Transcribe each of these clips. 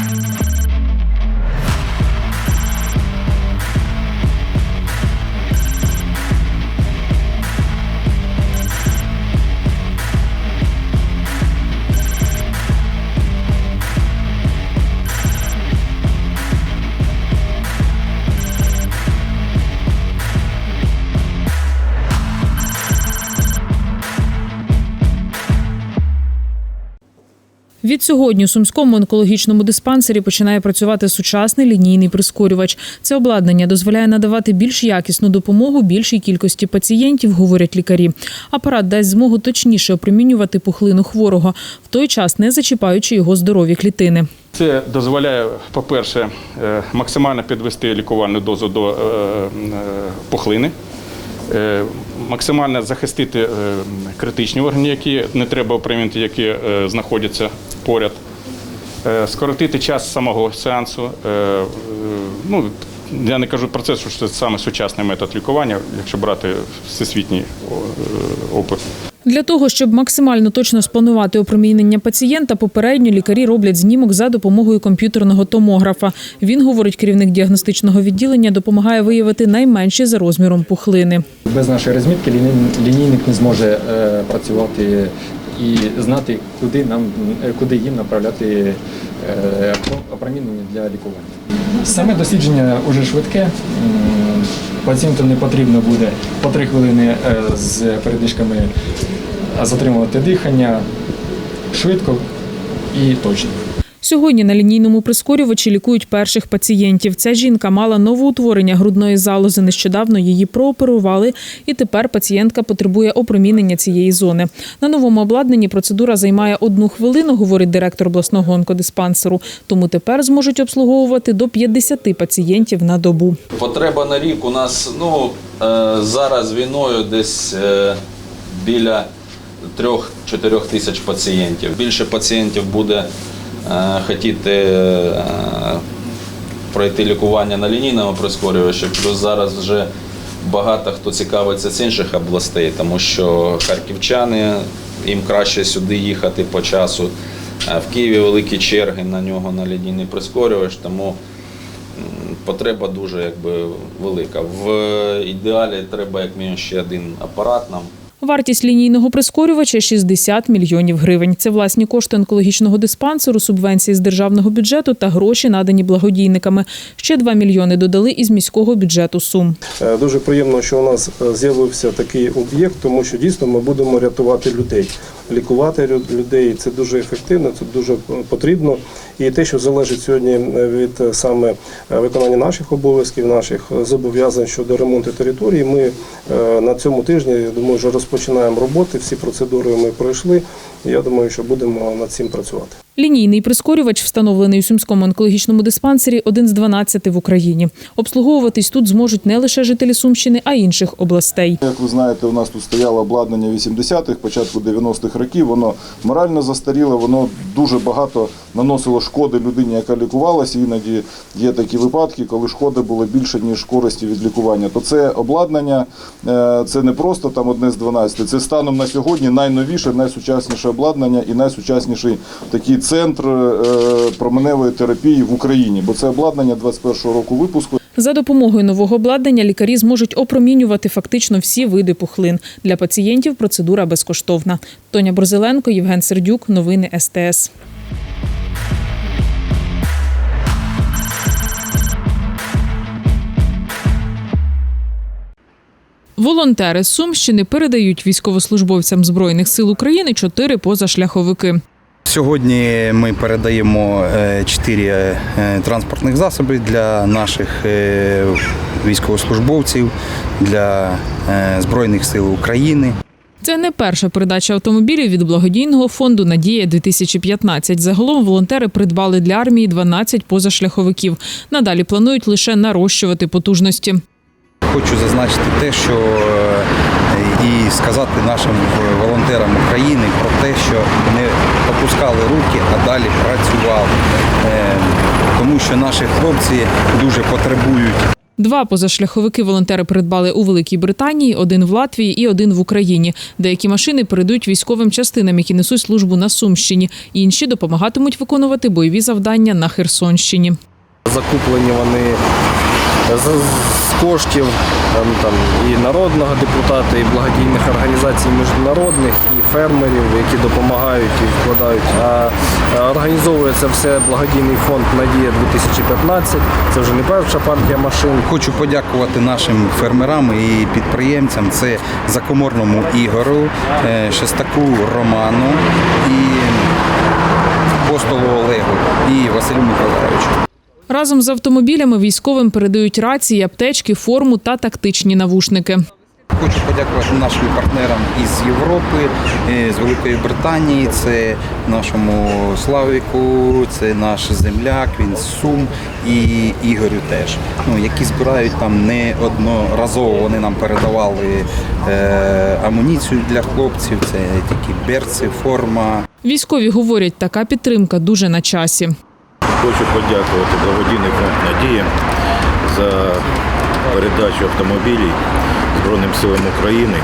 Від сьогодні у сумському онкологічному диспансері починає працювати сучасний лінійний прискорювач. Це обладнання дозволяє надавати більш якісну допомогу більшій кількості пацієнтів, говорять лікарі. Апарат дасть змогу точніше опромінювати пухлину хворого, в той час не зачіпаючи його здорові клітини. Це дозволяє, по-перше, е, максимально підвести лікувальну дозу до е, е, пухлини, максимально захистити критичні органи, які не треба опромінити, які знаходяться поряд, е, скоротити час самого сеансу. Е, е, Ну, я не кажу про це, що це саме сучасний метод лікування, якщо брати всесвітній опит. Для того, щоб максимально точно спланувати опромінення пацієнта, попередньо лікарі роблять знімок за допомогою комп'ютерного томографа. Він, говорить керівник діагностичного відділення, допомагає виявити найменші за розміром пухлини. Без нашої розмітки ліній- лінійник не зможе працювати і знати, куди нам е, куди їм направляти е, опромінення для лікування. Саме дослідження вже швидке. Пацієнту не потрібно буде по три хвилини е, з передишками затримувати дихання швидко і точно. Сьогодні на лінійному прискорювачі лікують перших пацієнтів. Ця жінка мала новоутворення грудної залози. Нещодавно її прооперували, і тепер пацієнтка потребує опромінення цієї зони. На новому обладнанні процедура займає одну хвилину, говорить директор обласного онкодиспансеру. Тому тепер зможуть обслуговувати до 50 пацієнтів на добу. Потреба на рік у нас ну, е, зараз війною десь е, біля 3-4 тисяч пацієнтів. Більше пацієнтів буде хотіти е, пройти лікування на лінійному прискорювачі. Плюс зараз вже багато хто цікавиться з інших областей, тому що харківчани їм краще сюди їхати по часу. Е, В Києві великі черги на нього на лінійний прискорювач, тому Потреба дуже якби велика. В ідеалі треба як мінімум ще один апарат нам. Вартість лінійного прискорювача 60 мільйонів гривень. Це власні кошти онкологічного диспансеру, субвенції з державного бюджету та гроші надані благодійниками. Ще 2 мільйони додали із міського бюджету Сум. Е, Дуже приємно, що у нас е, з'явився такий об'єкт, тому що дійсно ми будемо рятувати людей, лікувати людей. Це дуже ефективно, це дуже е, потрібно. І те, що залежить сьогодні е, від е, саме виконання наших обов'язків, наших зобов'язань щодо ремонту території, ми на цьому тижні я думаю, вже розпочинаємо роботи. Всі процедури ми пройшли. Я думаю, що будемо над цим працювати. Лінійний прискорювач, встановлений у Сумському онкологічному диспансері, один з 12 в Україні. Обслуговуватись тут зможуть не лише жителі Сумщини, а й інших областей. Як ви знаєте, у нас тут стояло обладнання 80-х, початку 90-х років. Воно морально застаріло, воно дуже багато наносило шкоди людині, яка лікувалася. Іноді є такі випадки, коли шкоди було більше, ніж користі від лікування. То це обладнання, е, це не просто там одне з 12, це станом на сьогодні найновіше, найсучасніше обладнання і найсучасніший такий центр е, променевої терапії в Україні. Бо це обладнання 21-го року випуску. За допомогою нового обладнання лікарі зможуть опромінювати фактично всі види пухлин. Для пацієнтів процедура безкоштовна. Тоня Борзеленко, Євген Сердюк. Новини СТС. Волонтери з Сумщини передають військовослужбовцям Збройних сил України чотири позашляховики. Сьогодні ми передаємо е, чотири е, транспортних засоби для наших е, військовослужбовців, для Збройних сил України. Це не перша передача автомобілів від благодійного фонду Надія 2015 Загалом волонтери придбали для армії 12 позашляховиків. Надалі планують лише нарощувати потужності. Хочу зазначити те, що і сказати нашим волонтерам України про те, що не опускали руки, а далі працювали. Е, Тому що наші хлопці дуже потребують Два позашляховики волонтери придбали у Великій Британії, один в Латвії і один в Україні. Деякі машини передають військовим частинам, які несуть службу на Сумщині. Інші допомагатимуть виконувати бойові завдання на Херсонщині. Закуплені вони з, з коштів там, і народного депутата, і благодійних організацій міжнародних, і фермерів, які допомагають і вкладають. А організовує це все благодійний фонд Надія 2015. Це вже не перша партія машин. Хочу подякувати нашим фермерам і підприємцям. Це Закоморному Ігору, е, Шестаку Роману і Постолу Олегу і Василю Миколаївичу. Разом з автомобілями військовим передають рації, аптечки, форму та тактичні навушники. Хочу подякувати нашим партнерам із Європи, е, з Великої Британії. Це нашому Славіку, це наш земляк, він з Сум і Ігорю теж. Ну, які збирають там неодноразово. Вони нам передавали е, амуніцію для хлопців. Це такі берці, форма. Військові говорять, така підтримка дуже на часі. Хочу подякувати благодійний фонд Надія за передачу автомобілів Збройним силам України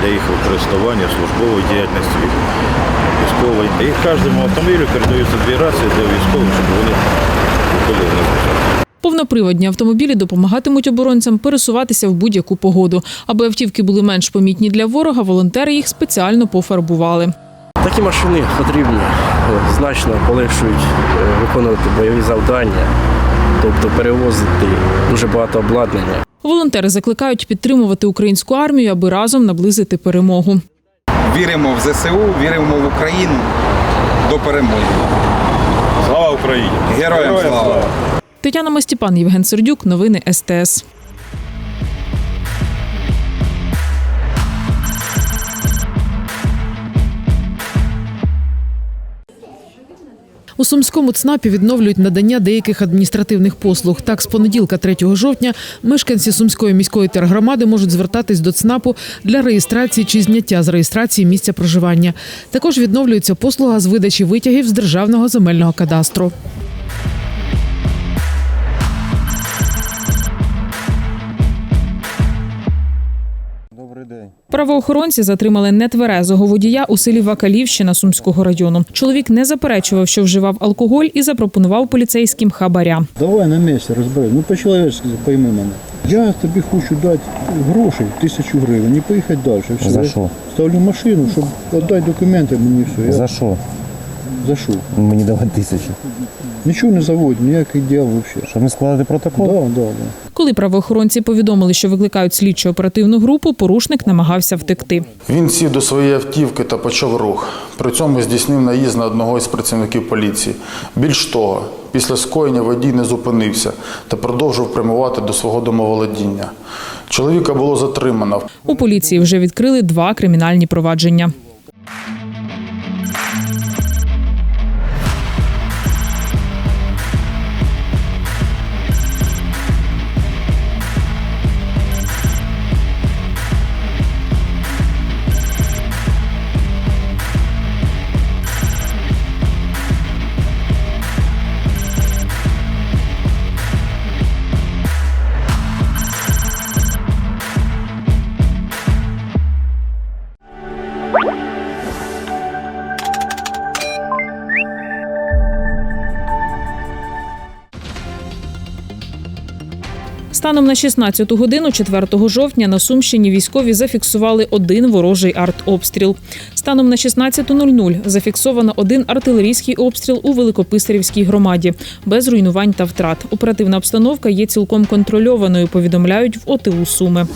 для їх використання службової діяльності військової. І кожному автомобілю передаються дві рації для військових, щоб вони на зв'язок. Повноприводні автомобілі допомагатимуть оборонцям пересуватися в будь-яку погоду. Аби автівки були менш помітні для ворога, волонтери їх спеціально пофарбували. Такі машини потрібні, значно полегшують е, виконувати бойові завдання, тобто перевозити дуже багато обладнання. Волонтери закликають підтримувати українську армію, аби разом наблизити перемогу. Віримо в ЗСУ, віримо в Україну до перемоги. Слава Україні! Героям слава! Тетяна Мастіпан, Євген Сердюк, новини СТС. У Сумському ЦНАПі відновлюють надання деяких адміністративних послуг. Так, з понеділка, 3 жовтня, мешканці Сумської міської тергромади можуть звертатись до ЦНАПу для реєстрації чи зняття з реєстрації місця проживання. Також відновлюється послуга з видачі витягів з державного земельного кадастру. Правоохоронці затримали нетверезого водія у селі Вакалівщина Сумського району. Чоловік не заперечував, що вживав алкоголь і запропонував поліцейським хабаря. Давай на місці розбери. Ну по-чоловічськи пойми мене. Я тобі хочу дати грошей, тисячу гривень, і поїхати далі. Все. За що? Ставлю машину, щоб віддати документи мені все. Я... За що? За що? Мені давати тисячу. Нічого не заводь, ніяких діл взагалі. Щоб не складати протокол? Да, да, да. Коли правоохоронці повідомили, що викликають слідчо оперативну групу, порушник намагався втекти. Він сів до своєї автівки та почав рух. При цьому здійснив наїзд на одного із працівників поліції. Більш того, після скоєння водій не зупинився та продовжив прямувати до свого домоволодіння. Чоловіка було затримано. У поліції вже відкрили два кримінальні провадження. Станом на 16 годину 4 жовтня на Сумщині військові зафіксували один ворожий артобстріл. Станом на 16.00 зафіксовано один артилерійський обстріл у Великописарівській громаді без руйнувань та втрат. Оперативна обстановка є цілком контрольованою. Повідомляють в ОТУ Суми.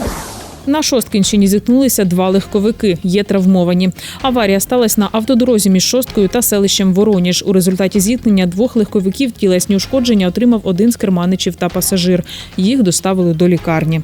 На Шосткінщині зіткнулися два легковики. Є травмовані. Аварія сталася на автодорозі між Шосткою та селищем Вороніж. У результаті зіткнення двох легковиків тілесні ушкодження отримав один з керманичів та пасажир. Їх доставили до лікарні.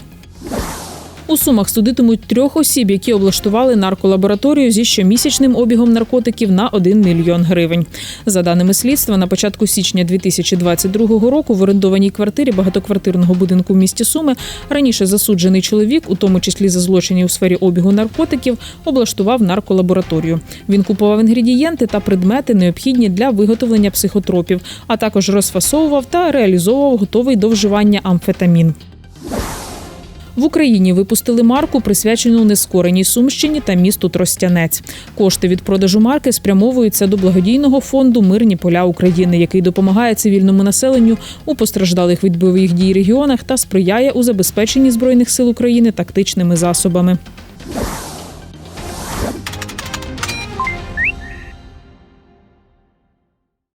У Сумах судитимуть трьох осіб, які облаштували нарколабораторію зі щомісячним обігом наркотиків на 1 мільйон гривень. За даними слідства, на початку січня 2022 року в орендованій квартирі багатоквартирного будинку в місті Суми раніше засуджений чоловік, у тому числі за злочини у сфері обігу наркотиків, облаштував нарколабораторію. Він купував інгредієнти та предмети, необхідні для виготовлення психотропів, а також розфасовував та реалізовував готовий до вживання амфетамін. В Україні випустили марку, присвячену нескореній Сумщині та місту Тростянець. Кошти від продажу марки спрямовуються до благодійного фонду Мирні поля України, який допомагає цивільному населенню у постраждалих від бойових дій регіонах та сприяє у забезпеченні збройних сил України тактичними засобами.